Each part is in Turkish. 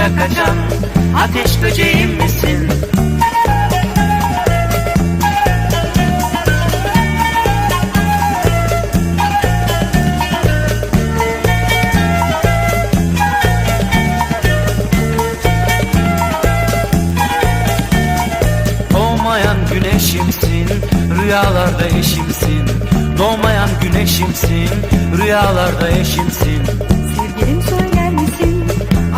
Kaçan ateş böceğim misin? Doğmayan güneşimsin, rüyalarda eşimsin. Doğmayan güneşimsin, rüyalarda eşimsin. Sevgilim misin?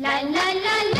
La la la la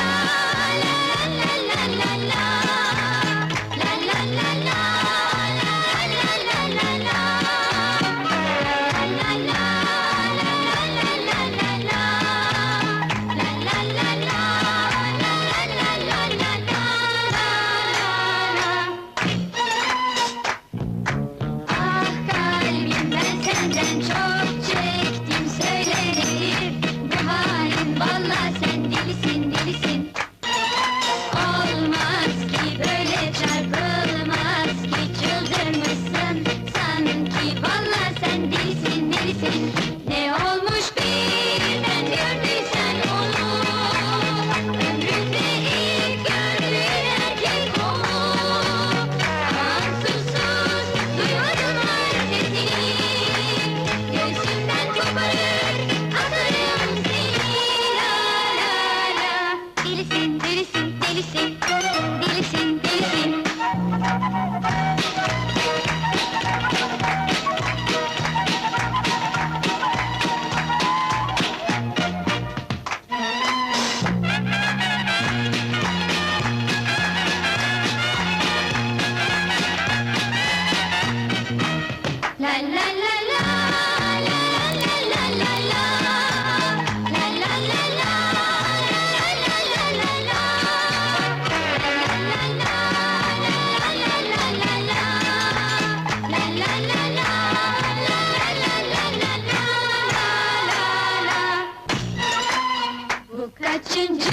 Kaçıncı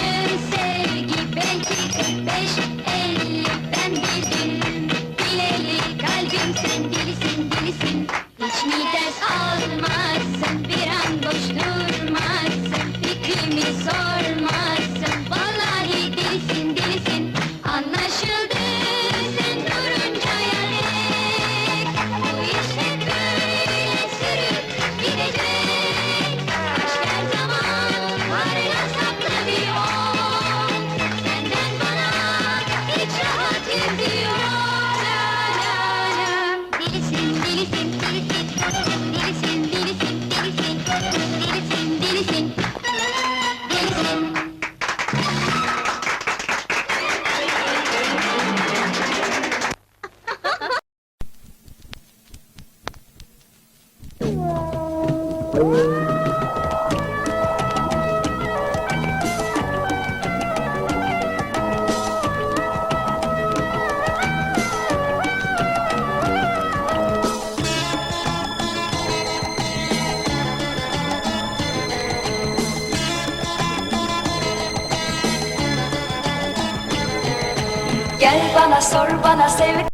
sevgi? Belki 45 50 bana sor bana sev